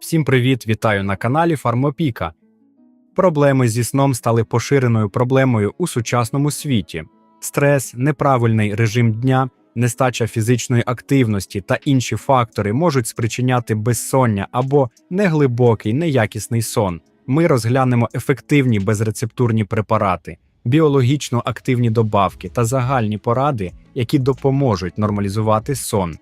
Всім привіт, вітаю на каналі Фармопіка. Проблеми зі сном стали поширеною проблемою у сучасному світі. Стрес, неправильний режим дня, нестача фізичної активності та інші фактори можуть спричиняти безсоння або неглибокий, неякісний сон. Ми розглянемо ефективні безрецептурні препарати, біологічно активні добавки та загальні поради, які допоможуть нормалізувати сон.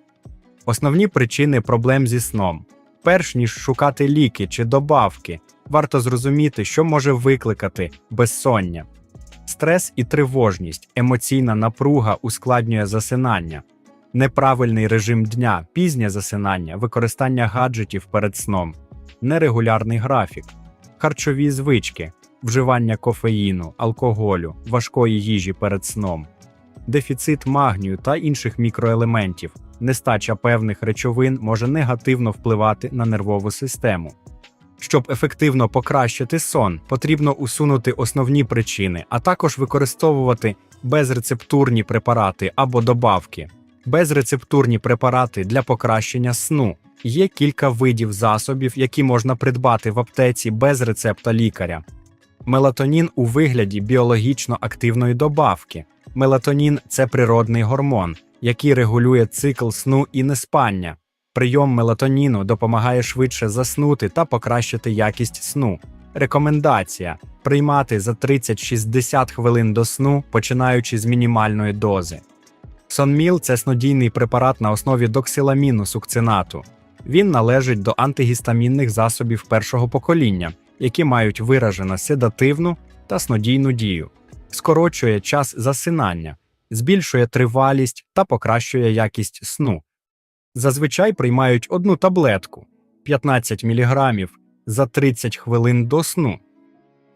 Основні причини проблем зі сном. Перш ніж шукати ліки чи добавки, варто зрозуміти, що може викликати безсоння. Стрес і тривожність, емоційна напруга ускладнює засинання, неправильний режим дня, пізнє засинання, використання гаджетів перед сном, нерегулярний графік, харчові звички, вживання кофеїну, алкоголю, важкої їжі перед сном, дефіцит магнію та інших мікроелементів, нестача певних речовин може негативно впливати на нервову систему. Щоб ефективно покращити сон, потрібно усунути основні причини, а також використовувати безрецептурні препарати або добавки. Безрецептурні препарати для покращення сну. Є кілька видів засобів, які можна придбати в аптеці без рецепта лікаря. Мелатонін у вигляді біологічно активної добавки. Мелатонін це природний гормон, який регулює цикл сну і неспання. Прийом мелатоніну допомагає швидше заснути та покращити якість сну. Рекомендація приймати за 30-60 хвилин до сну, починаючи з мінімальної дози. Сонміл це снодійний препарат на основі доксиламіну сукцинату. Він належить до антигістамінних засобів першого покоління, які мають виражено седативну та снодійну дію, скорочує час засинання, збільшує тривалість та покращує якість сну. Зазвичай приймають одну таблетку 15 мг за 30 хвилин до сну.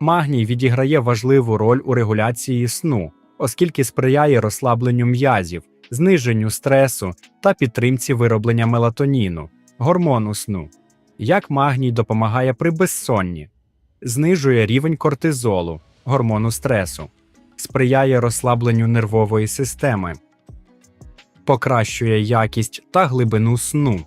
Магній відіграє важливу роль у регуляції сну, оскільки сприяє розслабленню м'язів, зниженню стресу та підтримці вироблення мелатоніну, гормону сну. Як магній допомагає при безсонні, знижує рівень кортизолу, гормону стресу, сприяє розслабленню нервової системи, покращує якість та глибину сну.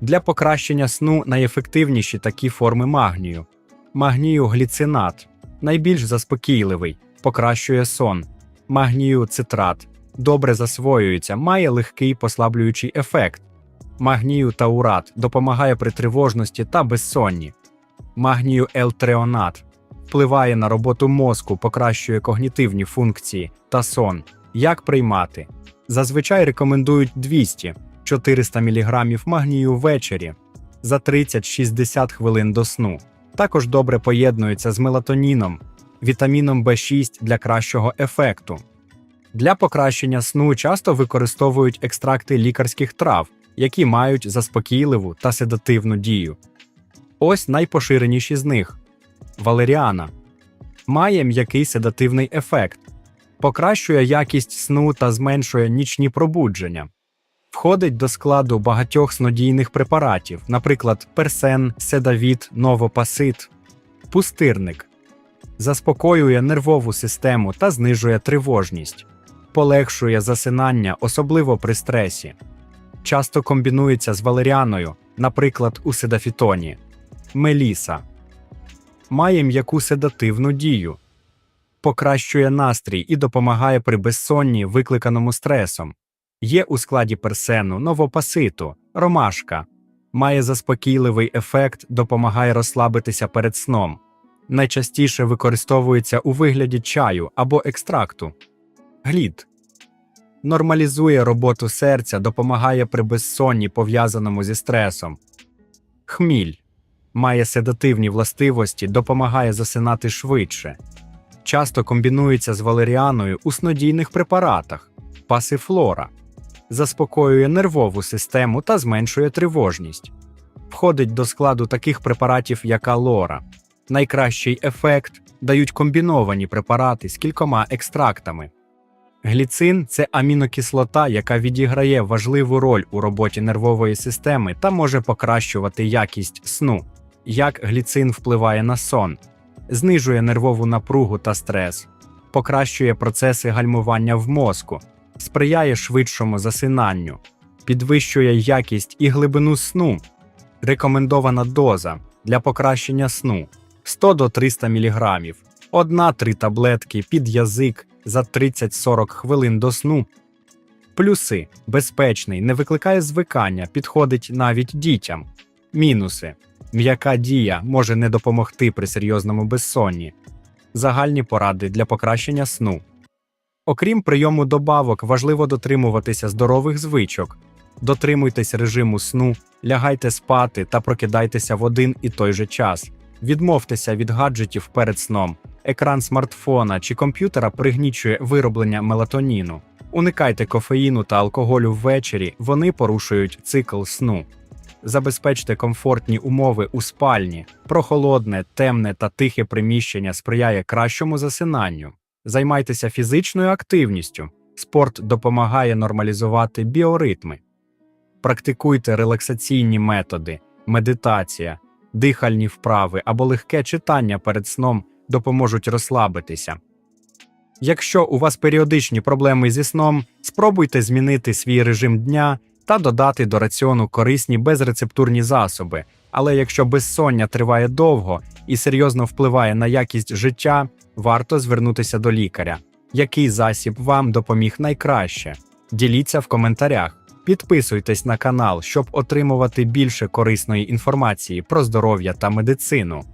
Для покращення сну найефективніші такі форми магнію. Магнію гліцинат найбільш заспокійливий, покращує сон. Магнію цитрат добре засвоюється, має легкий послаблюючий ефект. Магнію таурат допомагає при тривожності та безсонні. Магнію елтреонат впливає на роботу мозку, покращує когнітивні функції та сон. Як приймати? Зазвичай рекомендують 200-400 мг магнію ввечері за 30-60 хвилин до сну. Також добре поєднується з мелатоніном, вітаміном В6 для кращого ефекту. Для покращення сну часто використовують екстракти лікарських трав, які мають заспокійливу та седативну дію. Ось найпоширеніші з них: валеріана. Має м'який седативний ефект, покращує якість сну та зменшує нічні пробудження. Входить до складу багатьох снодійних препаратів, наприклад, персен, седавіт, новопасит, пустирник, заспокоює нервову систему та знижує тривожність, полегшує засинання, особливо при стресі, часто комбінується з валеріаною, наприклад, у седафітоні, меліса, має м'яку седативну дію, покращує настрій і допомагає при безсонні, викликаному стресом. Є у складі персену, новопаситу, ромашка, має заспокійливий ефект, допомагає розслабитися перед сном. Найчастіше використовується у вигляді чаю або екстракту. Глід нормалізує роботу серця, допомагає при безсонні, пов'язаному зі стресом. Хміль має седативні властивості, допомагає засинати швидше. Часто комбінується з валеріаною у снодійних препаратах, пасифлора заспокоює нервову систему та зменшує тривожність. Входить до складу таких препаратів, як алора. Найкращий ефект дають комбіновані препарати з кількома екстрактами. Гліцин це амінокислота, яка відіграє важливу роль у роботі нервової системи та може покращувати якість сну. Як гліцин впливає на сон, знижує нервову напругу та стрес, покращує процеси гальмування в мозку, сприяє швидшому засинанню, підвищує якість і глибину сну, Рекомендована доза для покращення сну 100 до 300 мг. Одна-три таблетки під язик за 30-40 хвилин до сну. Плюси безпечний, не викликає звикання, підходить навіть дітям. Мінуси м'яка дія може не допомогти при серйозному безсонні. Загальні поради для покращення сну. Окрім прийому добавок, важливо дотримуватися здорових звичок. Дотримуйтесь режиму сну, лягайте спати та прокидайтеся в один і той же час. Відмовтеся від гаджетів перед сном. Екран смартфона чи комп'ютера пригнічує вироблення мелатоніну. Уникайте кофеїну та алкоголю ввечері, вони порушують цикл сну. Забезпечте комфортні умови у спальні. Прохолодне, темне та тихе приміщення сприяє кращому засинанню. Займайтеся фізичною активністю. Спорт допомагає нормалізувати біоритми. Практикуйте релаксаційні методи, медитація, дихальні вправи або легке читання перед сном допоможуть розслабитися. Якщо у вас періодичні проблеми зі сном, спробуйте змінити свій режим дня та додати до раціону корисні безрецептурні засоби. Але якщо безсоння триває довго і серйозно впливає на якість життя, варто звернутися до лікаря. Який засіб вам допоміг найкраще? Діліться в коментарях. Підписуйтесь на канал, щоб отримувати більше корисної інформації про здоров'я та медицину.